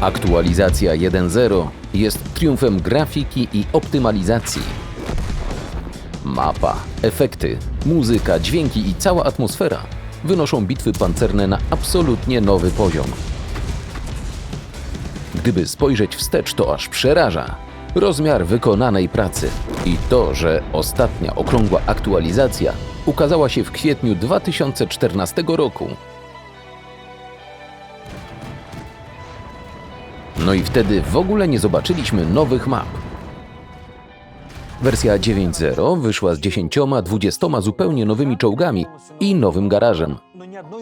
Aktualizacja 1.0 jest triumfem grafiki i optymalizacji. Mapa, efekty, muzyka, dźwięki i cała atmosfera wynoszą bitwy pancerne na absolutnie nowy poziom. Gdyby spojrzeć wstecz, to aż przeraża rozmiar wykonanej pracy i to, że ostatnia okrągła aktualizacja ukazała się w kwietniu 2014 roku. No i wtedy w ogóle nie zobaczyliśmy nowych map. Wersja 9.0 wyszła z 10-20 zupełnie nowymi czołgami i nowym garażem,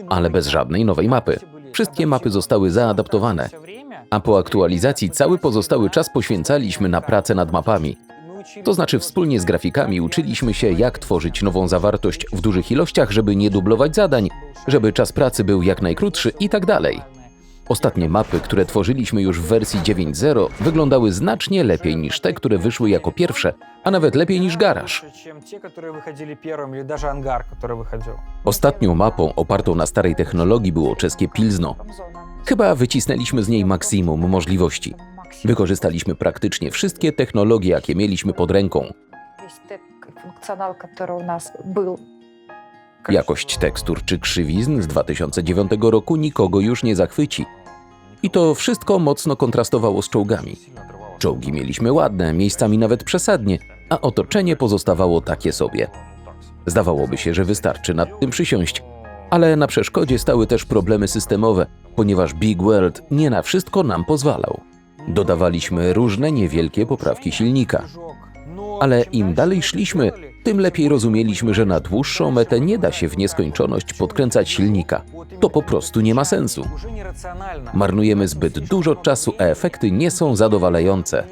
ale bez żadnej nowej mapy. Wszystkie mapy zostały zaadaptowane, a po aktualizacji cały pozostały czas poświęcaliśmy na pracę nad mapami. To znaczy wspólnie z grafikami uczyliśmy się, jak tworzyć nową zawartość w dużych ilościach, żeby nie dublować zadań, żeby czas pracy był jak najkrótszy i tak dalej. Ostatnie mapy, które tworzyliśmy już w wersji 9.0, wyglądały znacznie lepiej niż te, które wyszły jako pierwsze, a nawet lepiej niż garaż. Ostatnią mapą opartą na starej technologii było czeskie Pilzno. Chyba wycisnęliśmy z niej maksimum możliwości. Wykorzystaliśmy praktycznie wszystkie technologie, jakie mieliśmy pod ręką. Jakość tekstur czy krzywizn z 2009 roku nikogo już nie zachwyci. I to wszystko mocno kontrastowało z czołgami. Czołgi mieliśmy ładne, miejscami nawet przesadnie, a otoczenie pozostawało takie sobie. Zdawałoby się, że wystarczy nad tym przysiąść, ale na przeszkodzie stały też problemy systemowe, ponieważ Big World nie na wszystko nam pozwalał. Dodawaliśmy różne niewielkie poprawki silnika. Ale im dalej szliśmy, tym lepiej rozumieliśmy, że na dłuższą metę nie da się w nieskończoność podkręcać silnika. To po prostu nie ma sensu. Marnujemy zbyt dużo czasu, a efekty nie są zadowalające.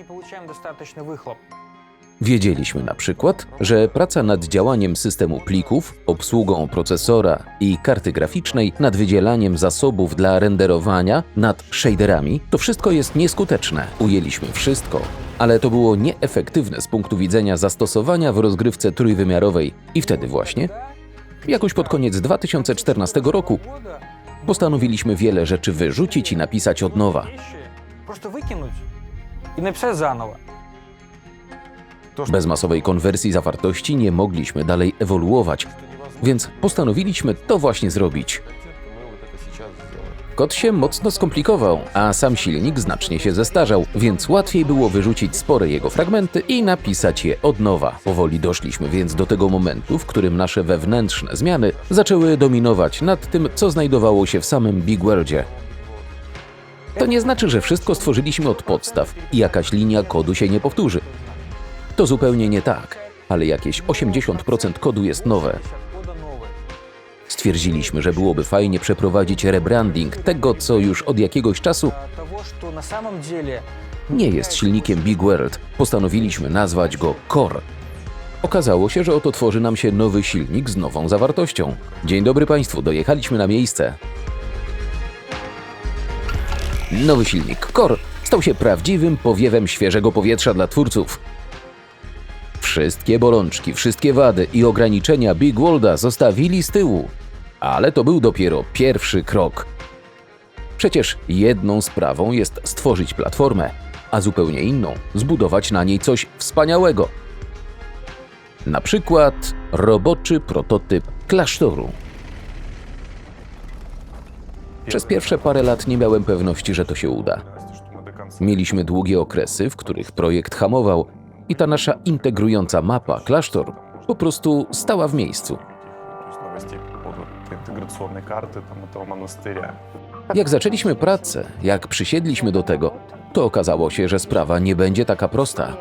Wiedzieliśmy na przykład, że praca nad działaniem systemu plików, obsługą procesora i karty graficznej, nad wydzielaniem zasobów dla renderowania, nad shaderami, to wszystko jest nieskuteczne. Ujęliśmy wszystko, ale to było nieefektywne z punktu widzenia zastosowania w rozgrywce trójwymiarowej. I wtedy właśnie, jakoś pod koniec 2014 roku, Года postanowiliśmy wiele rzeczy wyrzucić i napisać od nowa. вещи просто выкинуть и написать заново. Bez masowej konwersji zawartości nie mogliśmy dalej ewoluować, więc postanowiliśmy to właśnie zrobić. Kod się mocno skomplikował, a sam silnik znacznie się zestarzał, więc łatwiej było wyrzucić spore jego fragmenty i napisać je od nowa. Powoli doszliśmy więc do tego momentu, w którym nasze wewnętrzne zmiany zaczęły dominować nad tym, co znajdowało się w samym Big Worldzie. To nie znaczy, że wszystko stworzyliśmy od podstaw i jakaś linia kodu się nie powtórzy. To zupełnie nie tak, ale jakieś 80% kodu jest nowe. Stwierdziliśmy, że byłoby fajnie przeprowadzić rebranding tego, co już od jakiegoś czasu nie jest silnikiem Big World. Postanowiliśmy nazwać go Core. Okazało się, że oto tworzy nam się nowy silnik z nową zawartością. Dzień dobry Państwu, dojechaliśmy na miejsce. Nowy silnik Core stał się prawdziwym powiewem świeżego powietrza dla twórców. Wszystkie bolączki, wszystkie wady i ograniczenia Big Worlda zostawili z tyłu. Ale to był dopiero pierwszy krok. Przecież jedną sprawą jest stworzyć platformę, a zupełnie inną zbudować na niej coś wspaniałego. Na przykład roboczy prototyp klasztoru. Przez pierwsze parę lat nie miałem pewności, że to się uda. Mieliśmy długie okresy, w których projekt hamował i ta nasza integrująca mapa, klasztor, po prostu stała w miejscu. Jak zaczęliśmy pracę, jak przysiedliśmy do tego, to okazało się, że sprawa nie będzie taka prosta.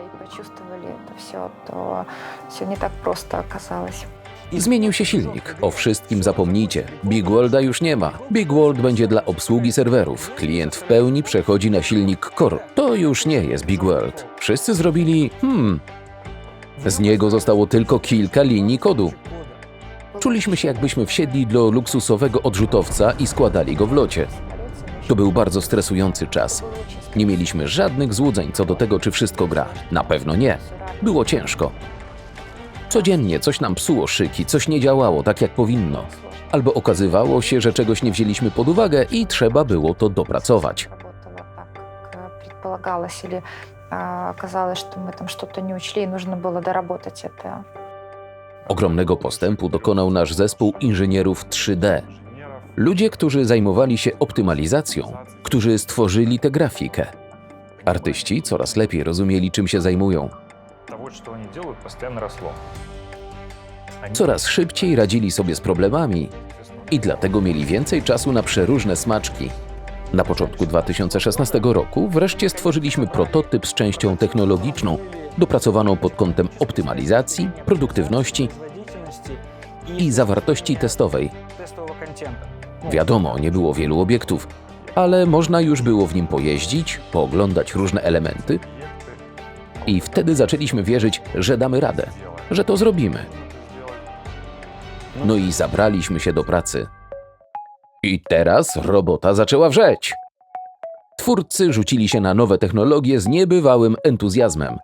To nie tak prosto okazało się. Zmienił się silnik. O wszystkim zapomnijcie. Big Worlda już nie ma. Big World będzie dla obsługi serwerów. Klient w pełni przechodzi na silnik Core. To już nie jest Big World. Wszyscy zrobili hmm. Z niego zostało tylko kilka linii kodu. Czuliśmy się jakbyśmy wsiedli do luksusowego odrzutowca i składali go w locie. To był bardzo stresujący czas. Nie mieliśmy żadnych złudzeń co do tego, czy wszystko gra. Na pewno nie. Było ciężko. Codziennie coś nam psuło szyki, coś nie działało tak jak powinno. Albo okazywało się, że czegoś nie wzięliśmy pod uwagę i trzeba było to dopracować. Работало так, предполагалось, или а, оказалось, что мы там что-то не учли, и нужно было доработать это. Ogromnego postępu dokonał nasz zespół inżynierów 3D. Ludzie, którzy zajmowali się optymalizacją, którzy stworzyli tę grafikę. Artyści coraz lepiej rozumieli, czym się zajmują. Coraz szybciej radzili sobie z problemami i dlatego mieli więcej czasu na przeróżne smaczki. Na początku 2016 roku wreszcie stworzyliśmy prototyp z częścią technologiczną, dopracowaną pod kątem optymalizacji, produktywności i zawartości testowej. Wiadomo, nie było wielu obiektów, ale można już było w nim pojeździć, pooglądać różne elementy i wtedy zaczęliśmy wierzyć, że damy radę, że to zrobimy. No i zabraliśmy się do pracy. I teraz robota zaczęła wrzeć. Twórcy rzucili się na nowe technologie z niebywałym entuzjazmem.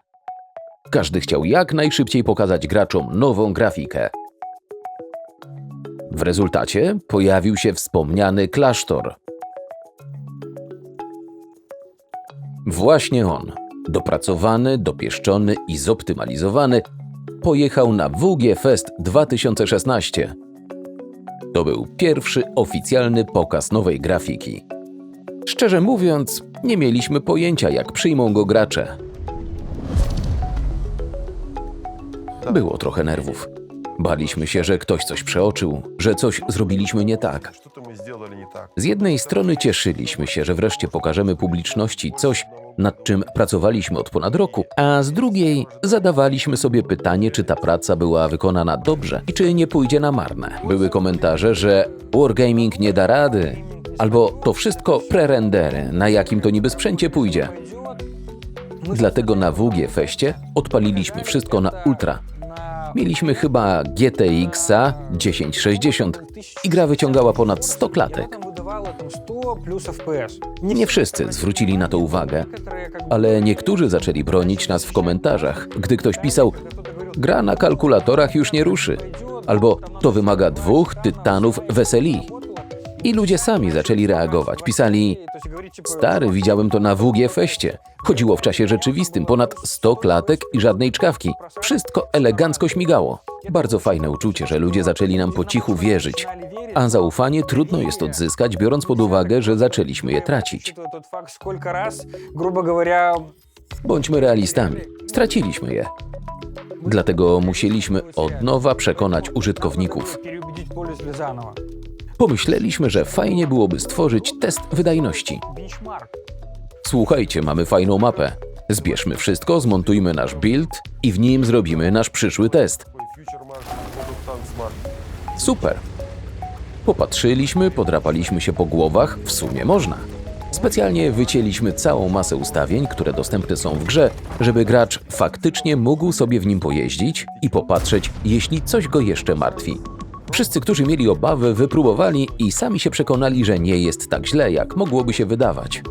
Każdy chciał jak najszybciej pokazać graczom nową grafikę. W rezultacie pojawił się wspomniany klasztor. Właśnie on, Dopracowany, dopieszczony i zoptymalizowany, pojechał na WG Fest 2016. To był pierwszy oficjalny pokaz nowej grafiki. Szczerze mówiąc, nie mieliśmy pojęcia, jak przyjmą go gracze. Było trochę nerwów. Baliśmy się, że ktoś coś przeoczył, że coś zrobiliśmy nie tak. Z jednej strony cieszyliśmy się, że wreszcie pokażemy publiczności coś, nad czym pracowaliśmy od ponad roku, a z drugiej zadawaliśmy sobie pytanie, czy ta praca była wykonana dobrze i czy nie pójdzie na marne. Były komentarze, że Wargaming nie da rady, albo to wszystko prerendery, na jakim to niby sprzęcie pójdzie. Dlatego na WG Feście odpaliliśmy wszystko na ultra. Mieliśmy chyba GTX-a 1060 i gra wyciągała ponad 100 klatek. Nie wszyscy zwrócili na to uwagę, ale niektórzy zaczęli bronić nas w komentarzach, gdy ktoś pisał: Gra na kalkulatorach już nie ruszy, albo to wymaga dwóch tytanów weseli. I ludzie sami zaczęli reagować. Pisali: Stary, widziałem to na WG Feście. Chodziło w czasie rzeczywistym, ponad 100 klatek i żadnej czkawki. Wszystko elegancko śmigało. Bardzo fajne uczucie, że ludzie zaczęli nam po cichu wierzyć a zaufanie trudno jest odzyskać, biorąc pod uwagę, że zaczęliśmy je tracić. Bądźmy realistami, straciliśmy je. Dlatego musieliśmy od nowa przekonać użytkowników. Pomyśleliśmy, że fajnie byłoby stworzyć test wydajności. Słuchajcie, mamy fajną mapę. Zbierzmy wszystko, zmontujmy nasz build i w nim zrobimy nasz przyszły test. Super! Popatrzyliśmy, podrapaliśmy się po głowach, w sumie można. Specjalnie wycięliśmy całą masę ustawień, które dostępne są w grze, żeby gracz faktycznie mógł sobie w nim pojeździć i popatrzeć, jeśli coś go jeszcze martwi. Wszyscy, którzy mieli obawy, wypróbowali i sami się przekonali, że nie jest tak źle, jak mogłoby się wydawać.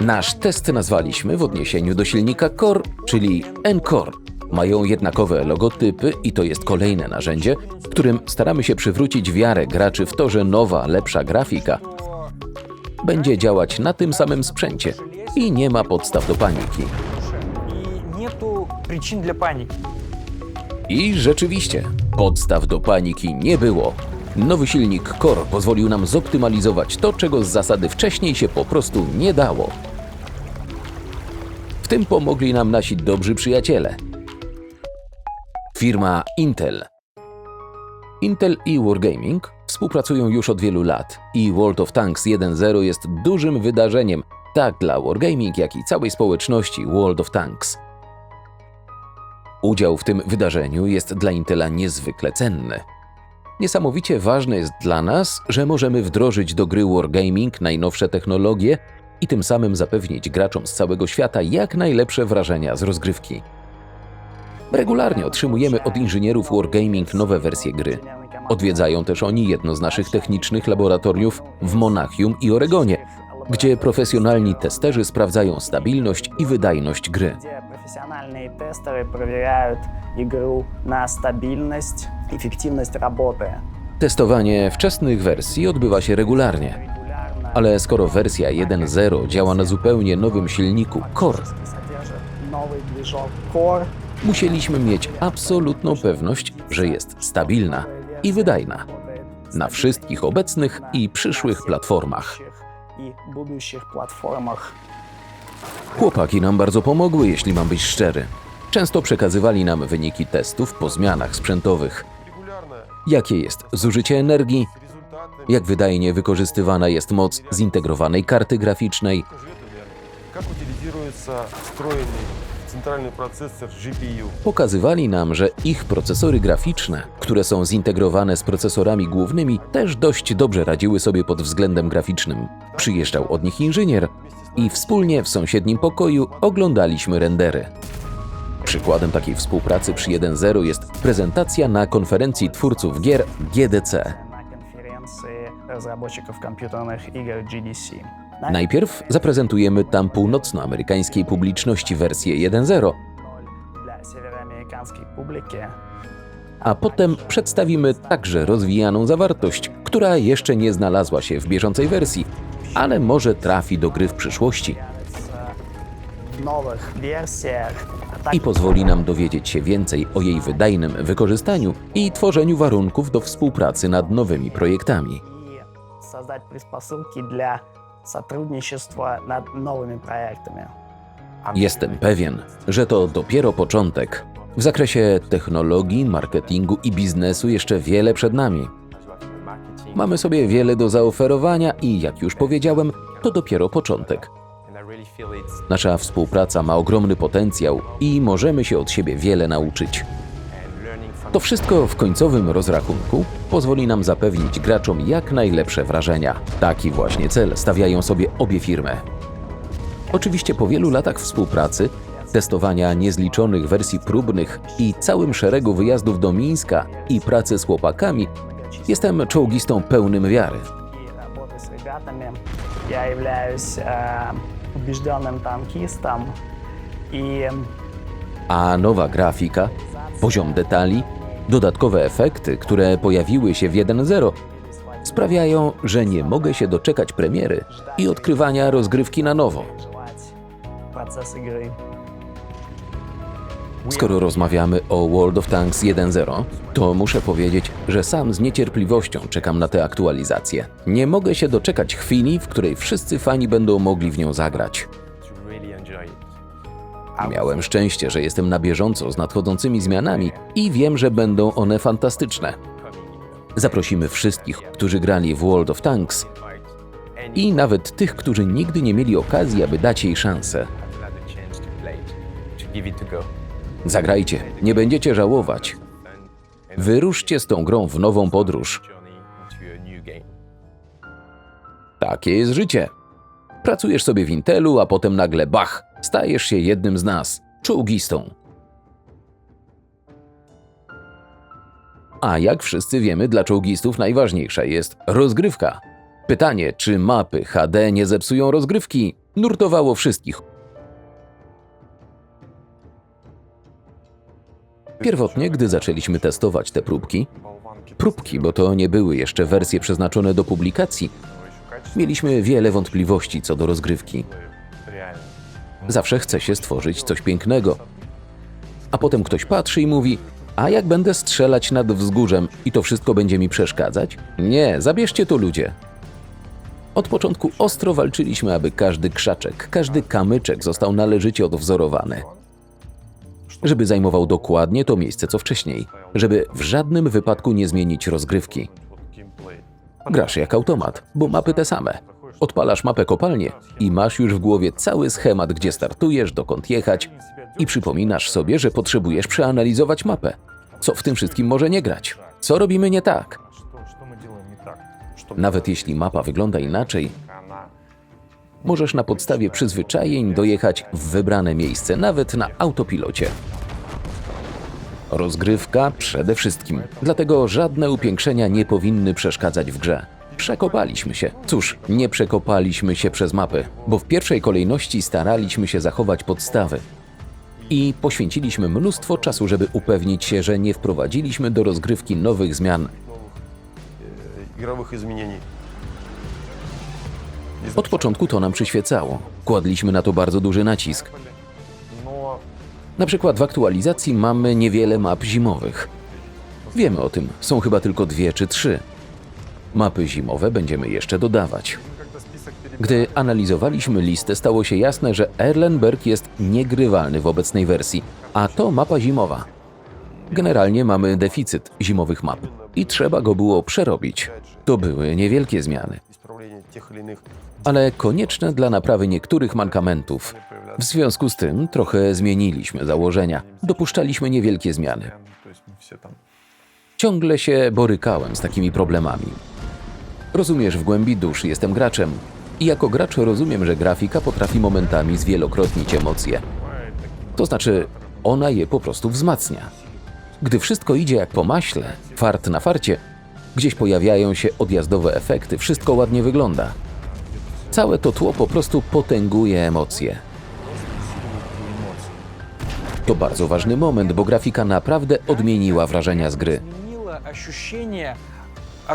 Nasz test nazwaliśmy w odniesieniu do silnika Core, czyli N-Core. Mają jednakowe logotypy i to jest kolejne narzędzie, którym staramy się przywrócić wiarę graczy w to, że nowa, lepsza grafika będzie działać na tym samym sprzęcie i nie ma podstaw do paniki. I rzeczywiście, podstaw do paniki nie było. Nowy silnik Core pozwolił nam zoptymalizować to, czego z zasady wcześniej się po prostu nie dało. W tym pomogli nam nasi dobrzy przyjaciele, Firma Intel. Intel i Wargaming współpracują już od wielu lat i World of Tanks 1.0 jest dużym wydarzeniem tak dla Wargaming, jak i całej społeczności World of Tanks. Udział w tym wydarzeniu jest dla Intela niezwykle cenny. Niesamowicie ważne jest dla nas, że możemy wdrożyć do gry Wargaming najnowsze technologie i tym samym zapewnić graczom z całego świata jak najlepsze wrażenia z rozgrywki. Regularnie otrzymujemy od inżynierów Wargaming nowe wersje gry. Odwiedzają też oni jedno z naszych technicznych laboratoriów w Monachium i Oregonie, gdzie profesjonalni testerzy sprawdzają stabilność i wydajność gry. где профессиональные тестеры проверяют игру на стабильность, эффективность работы. Testowanie wczesnych wersji odbywa się regularnie. Регулярно Ale skoro wersja 1.0 działa na zupełnie nowym silniku Core, Содержит новый движок Core. musieliśmy mieć absolutną pewność, że jest stabilna i wydajna na wszystkich obecnych i przyszłych platformach. Chłopaki nam bardzo pomogły, jeśli mam być szczery. Często przekazywali nam wyniki testów po zmianach sprzętowych. Jakie jest zużycie energii, jak wydajnie wykorzystywana jest moc zintegrowanej karty graficznej. живет энергия. Как утилизируется встроенный центральный процессор GPU. pokazywali nam, że ich procesory graficzne, które są zintegrowane z procesorami głównymi, też dość dobrze radziły sobie pod względem graficznym. Przyjeżdżał od nich inżynier i wspólnie w sąsiednim pokoju oglądaliśmy rendery. Przykładem takiej współpracy przy 1.0 jest prezentacja na konferencji twórców gier GDC. На конференции разработчиков компьютерных игр GDC. На Najpierw zaprezentujemy tam północnoamerykańskiej publiczności wersję 1.0, для североамериканской публики a potem przedstawimy także rozwijaną zawartość, która jeszcze nie znalazła się w bieżącej wersji, ale może trafi do gry w przyszłości в новых версиях, а i также pozwoli nam dowiedzieć się więcej o jej wydajnym wykorzystaniu i tworzeniu warunków do współpracy nad nowymi projektami. и создать предпосылки для сотрудничества над новыми проектами. Jestem pewien, że to dopiero początek. W zakresie technologii, marketingu i biznesu jeszcze wiele przed nami. Mamy sobie wiele do zaoferowania i, jak już powiedziałem, to dopiero początek. Nasza współpraca ma ogromny potencjał i możemy się od siebie wiele nauczyć. To wszystko w końcowym rozrachunku pozwoli nam zapewnić graczom jak najlepsze wrażenia. Taki właśnie cel stawiają sobie obie firmy. Oczywiście po wielu latach współpracy, testowania niezliczonych wersji próbnych i całym szeregu wyjazdów do Mińska i pracy z chłopakami, jestem czołgistą pełnym wiary. И работы с ребятами. Я являюсь э, убежденным танкистом и A nowa grafika, poziom detali, Dodatkowe efekty, które pojawiły się w 1.0, sprawiają, że nie mogę się doczekać premiery i odkrywania rozgrywki na nowo. Skoro rozmawiamy o World of Tanks 1.0, to muszę powiedzieć, że sam z niecierpliwością czekam na tę aktualizację. Nie mogę się doczekać chwili, w której wszyscy fani będą mogli w nią zagrać. Miałem szczęście, że jestem na bieżąco z nadchodzącymi zmianami i wiem, że będą one fantastyczne. Zaprosimy wszystkich, którzy grali w World of Tanks i nawet tych, którzy nigdy nie mieli okazji, aby dać jej szansę. Zagrajcie, nie będziecie żałować. Wyruszcie z tą grą w nową podróż. Takie jest życie. Pracujesz sobie w Intelu, a potem nagle bach, stajesz się jednym z nas, czołgistą. A jak wszyscy wiemy, dla czołgistów najważniejsza jest rozgrywka. Pytanie, czy mapy HD nie zepsują rozgrywki, nurtowało wszystkich. Pierwotnie, gdy zaczęliśmy testować te próbki, próbki, bo to nie były jeszcze wersje przeznaczone do publikacji, mieliśmy wiele wątpliwości co do rozgrywki. Zawsze chce się stworzyć coś pięknego. A potem ktoś patrzy i mówi: A jak będę strzelać nad wzgórzem i to wszystko będzie mi przeszkadzać? Nie, zabierzcie to ludzie. Od początku ostro walczyliśmy, aby każdy krzaczek, każdy kamyczek został należycie odwzorowany. Żeby zajmował dokładnie to miejsce co wcześniej, żeby w żadnym wypadku nie zmienić rozgrywki. Grasz jak automat, bo mapy te same. Odpalasz mapę kopalnie i masz już w głowie cały schemat, gdzie startujesz, dokąd jechać i przypominasz sobie, że potrzebujesz przeanalizować mapę. Co w tym wszystkim może nie grać? Co robimy nie tak? Nawet jeśli mapa wygląda inaczej, możesz na podstawie przyzwyczajeń dojechać w wybrane miejsce, nawet na autopilocie. Rozgrywka przede wszystkim, dlatego żadne upiększenia nie powinny przeszkadzać w grze. Przekopaliśmy się. Cóż, nie przekopaliśmy się przez mapy, bo w pierwszej kolejności staraliśmy się zachować podstawy. I poświęciliśmy mnóstwo czasu, żeby upewnić się, że nie wprowadziliśmy do rozgrywki nowych zmian. Od początku to nam przyświecało. Kładliśmy na to bardzo duży nacisk. Na przykład w aktualizacji mamy niewiele map zimowych. Wiemy o tym, są chyba tylko dwie czy trzy. Mapy zimowe będziemy jeszcze dodawać. Gdy analizowaliśmy listę, stało się jasne, że Erlenberg jest niegrywalny w obecnej wersji, a to mapa zimowa. Generalnie mamy deficyt zimowych map i trzeba go było przerobić. To były niewielkie zmiany, ale konieczne dla naprawy niektórych mankamentów, w związku z tym trochę zmieniliśmy założenia, dopuszczaliśmy niewielkie zmiany. Ciągle się borykałem z takimi problemami. Rozumiesz, w głębi duszy jestem graczem i jako gracz rozumiem, że grafika potrafi momentami zwielokrotnić emocje. To znaczy, ona je po prostu wzmacnia. Gdy wszystko idzie jak po maśle, fart na farcie, gdzieś pojawiają się odjazdowe efekty, wszystko ładnie wygląda. Całe to tło po prostu potęguje emocje. To bardzo ważny moment, bo grafika naprawdę odmieniła wrażenia z gry.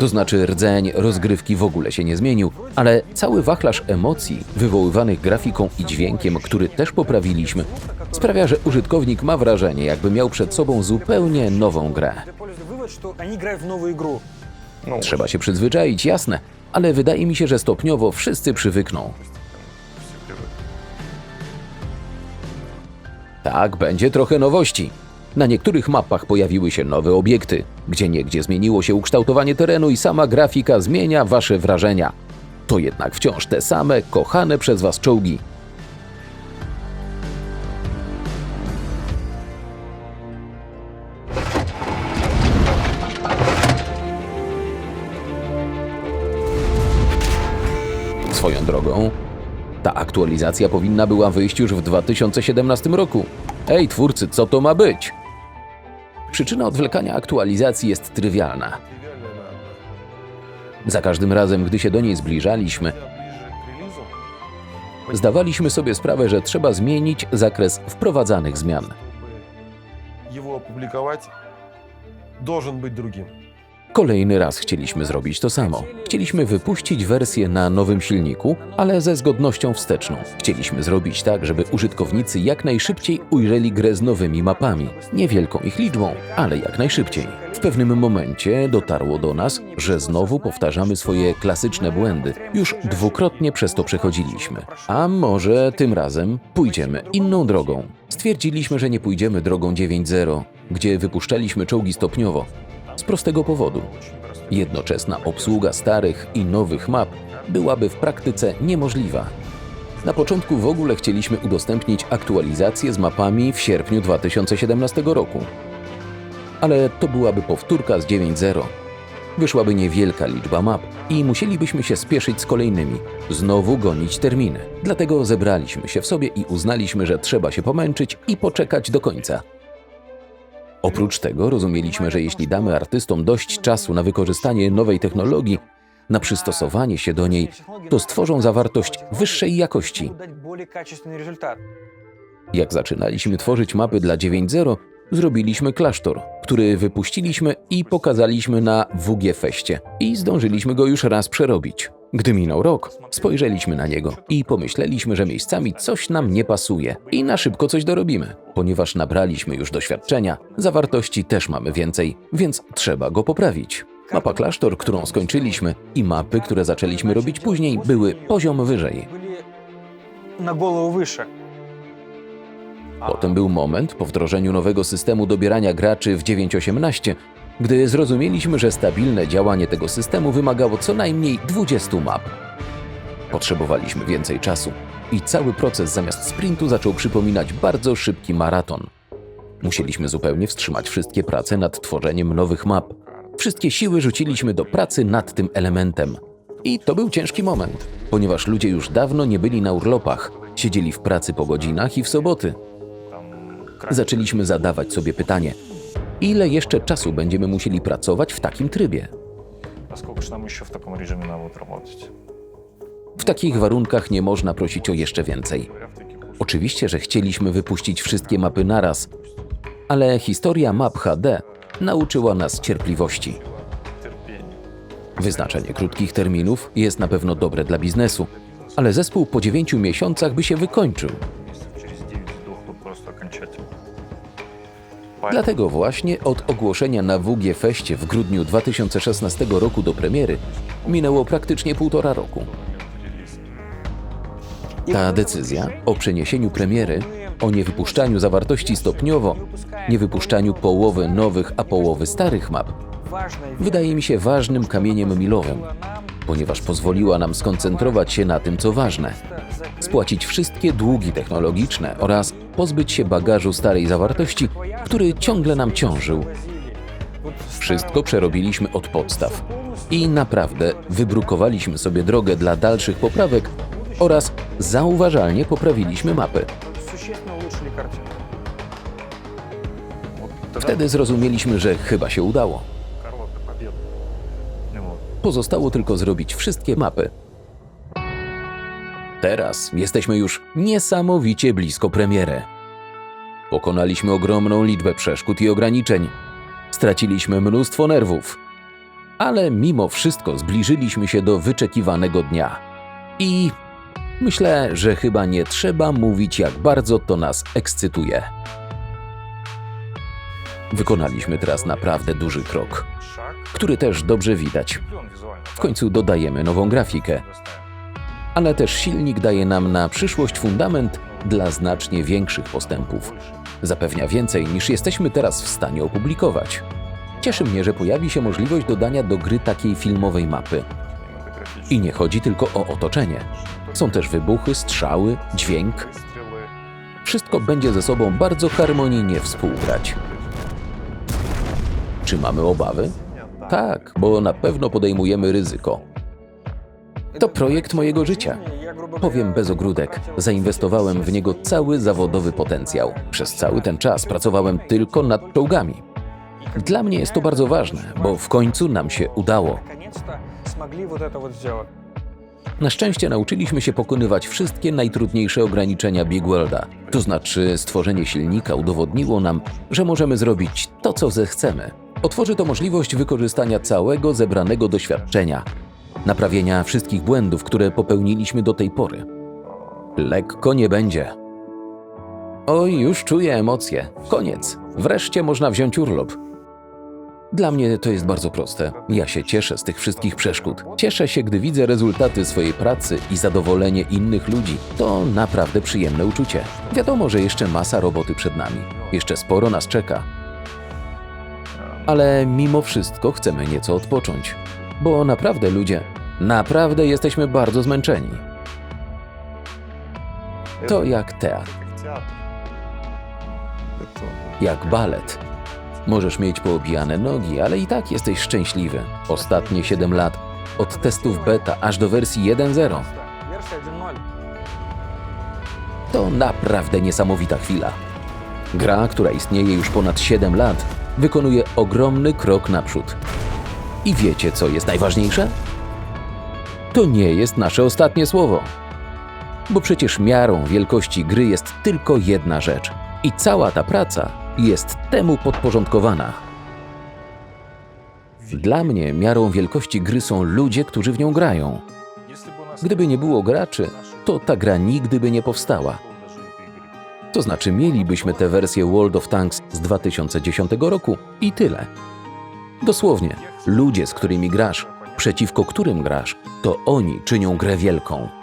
To znaczy rdzeń rozgrywki w ogóle się nie zmienił, ale cały wachlarz emocji wywoływanych grafiką i dźwiękiem, który też poprawiliśmy, sprawia, że użytkownik ma wrażenie, jakby miał przed sobą zupełnie nową grę. Trzeba się przyzwyczaić, jasne, ale wydaje mi się, że stopniowo wszyscy przywykną. Tak, będzie trochę nowości. Na niektórych mapach pojawiły się nowe obiekty, gdzie niegdzie zmieniło się ukształtowanie terenu i sama grafika zmienia wasze wrażenia. To jednak wciąż te same, kochane przez was czołgi. ta aktualizacja powinna była wyjść już w 2017 roku. Ej, twórcy, co to ma być? Przyczyna odwlekania aktualizacji jest trywialna. тривиальная она одна. Za każdym razem, gdy się do niej zbliżaliśmy, Когда ближе к релизу, zdawaliśmy sobie sprawę, że trzeba zmienić zakres wprowadzanych zmian. чтобы его опубликовать, должен быть другим. Kolejny raz chcieliśmy zrobić to samo. Chcieliśmy wypuścić wersję na nowym silniku, ale ze zgodnością wsteczną. Chcieliśmy zrobić tak, żeby użytkownicy jak najszybciej ujrzeli grę z nowymi mapami. Niewielką ich liczbą, ale jak najszybciej. W pewnym momencie dotarło do nas, że znowu powtarzamy swoje klasyczne błędy. Już dwukrotnie przez to przechodziliśmy. A może tym razem pójdziemy inną drogą. Stwierdziliśmy, że nie pójdziemy drogą 9.0, gdzie wypuszczaliśmy czołgi stopniowo. Z prostego powodu. Jednoczesna obsługa starych i nowych map byłaby w praktyce niemożliwa. Na początku w ogóle chcieliśmy udostępnić aktualizację z mapami w sierpniu 2017 roku. Ale to byłaby powtórka z 9.0. Wyszłaby niewielka liczba map i musielibyśmy się spieszyć z kolejnymi, znowu gonić terminy. Dlatego zebraliśmy się w sobie i uznaliśmy, że trzeba się pomęczyć i poczekać do końca. Oprócz tego rozumieliśmy, że jeśli damy artystom dość czasu na wykorzystanie nowej technologii, na przystosowanie się do niej, to stworzą zawartość wyższej jakości. Jak zaczynaliśmy tworzyć mapy dla 9.0, zrobiliśmy klasztor, który wypuściliśmy i pokazaliśmy na WG Feście. I zdążyliśmy go już raz przerobić. Gdy minął rok, spojrzeliśmy na niego i pomyśleliśmy, że miejscami coś nam nie pasuje i na szybko coś dorobimy. Ponieważ nabraliśmy już doświadczenia, zawartości też mamy więcej, więc trzeba go poprawić. Mapa klasztor, którą skończyliśmy i mapy, które zaczęliśmy robić później, były poziom wyżej. Na głowę wyższe. Potem był moment po wdrożeniu nowego systemu dobierania graczy w 9.18, gdy zrozumieliśmy, że stabilne działanie tego systemu wymagało co najmniej 20 map. Potrzebowaliśmy więcej czasu i cały proces zamiast sprintu zaczął przypominać bardzo szybki maraton. Musieliśmy zupełnie wstrzymać wszystkie prace nad tworzeniem nowych map. Wszystkie siły rzuciliśmy do pracy nad tym elementem. I to był ciężki moment, ponieważ ludzie już dawno nie byli na urlopach, siedzieli w pracy po godzinach i w soboty. Zaczęliśmy zadawać sobie pytanie, ile jeszcze czasu będziemy musieli pracować w takim trybie? А сколько же нам еще в таком режиме надо вот работать? W takich warunkach nie można prosić o jeszcze więcej. Говоря в таких условиях, Oczywiście, że chcieliśmy wypuścić wszystkie mapy naraz, ale historia map HD nauczyła nas cierpliwości. терпение. Wyznaczenie krótkich terminów jest na pewno dobre dla biznesu, ale zespół po dziewięciu miesiącach by się wykończył. Dlatego właśnie od ogłoszenia na WG Feście w grudniu 2016 roku do premiery minęło praktycznie półtora roku. Ta decyzja o przeniesieniu premiery, o niewypuszczaniu zawartości stopniowo, niewypuszczaniu połowy nowych, a połowy starych map, wydaje mi się ważnym kamieniem milowym, ponieważ pozwoliła nam skoncentrować się na tym, co ważne. Spłacić wszystkie długi technologiczne oraz pozbyć się bagażu starej zawartości, który ciągle nam ciążył. Wszystko przerobiliśmy od podstaw i naprawdę wybrukowaliśmy sobie drogę dla dalszych poprawek oraz zauważalnie poprawiliśmy mapy. Wtedy zrozumieliśmy, że chyba się udało. Pozostało tylko zrobić wszystkie mapy. Teraz jesteśmy już niesamowicie blisko premiery. Pokonaliśmy ogromną liczbę przeszkód i ograniczeń. Straciliśmy mnóstwo nerwów. Ale mimo wszystko zbliżyliśmy się do wyczekiwanego dnia. I myślę, że chyba nie trzeba mówić, jak bardzo to nas ekscytuje. Wykonaliśmy teraz naprawdę duży krok, który też dobrze widać. W końcu dodajemy nową grafikę, ale też silnik daje nam na przyszłość fundament dla znacznie większych postępów. Zapewnia więcej niż jesteśmy teraz w stanie opublikować. Cieszy mnie, że pojawi się możliwość dodania do gry takiej filmowej mapy. I nie chodzi tylko o otoczenie. Są też wybuchy, strzały, dźwięk. Wszystko będzie ze sobą bardzo harmonijnie współgrać. Czy mamy obawy? Tak, bo na pewno podejmujemy ryzyko. To projekt mojego życia. Powiem bez ogródek, zainwestowałem w niego cały zawodowy potencjał. Przez cały ten czas pracowałem tylko nad czołgami. Dla mnie jest to bardzo ważne, bo w końcu nam się udało. Na szczęście nauczyliśmy się pokonywać wszystkie najtrudniejsze ograniczenia Big Worlda. To znaczy, stworzenie silnika udowodniło nam, że możemy zrobić to, co zechcemy. Otworzy to możliwość wykorzystania całego zebranego doświadczenia, naprawienia wszystkich błędów, które popełniliśmy do tej pory. Lekko nie będzie. Oj, już czuję emocje. Koniec. Wreszcie można wziąć urlop. Dla mnie to jest bardzo proste. Ja się cieszę z tych wszystkich przeszkód. Cieszę się, gdy widzę rezultaty swojej pracy i zadowolenie innych ludzi. To naprawdę przyjemne uczucie. Wiadomo, że jeszcze masa roboty przed nami. Jeszcze sporo nas czeka. Ale mimo wszystko chcemy nieco odpocząć. Bo naprawdę ludzie, Naprawdę jesteśmy bardzo zmęczeni. To jak teatr, jak balet. Możesz mieć poobijane nogi, ale i tak jesteś szczęśliwy. Ostatnie 7 lat, od testów beta aż do wersji 1.0. To naprawdę niesamowita chwila. Gra, która istnieje już ponad 7 lat, wykonuje ogromny krok naprzód. I wiecie, co jest najważniejsze? to nie jest nasze ostatnie słowo. Bo przecież miarą wielkości gry jest tylko jedna rzecz i cała ta praca jest temu podporządkowana. Dla mnie miarą wielkości gry są ludzie, którzy w nią grają. Gdyby nie było graczy, to ta gra nigdy by nie powstała. To znaczy mielibyśmy tę wersję World of Tanks z 2010 roku i tyle. Dosłownie, ludzie, z którymi grasz, przeciwko którym grasz, to oni czynią grę wielką.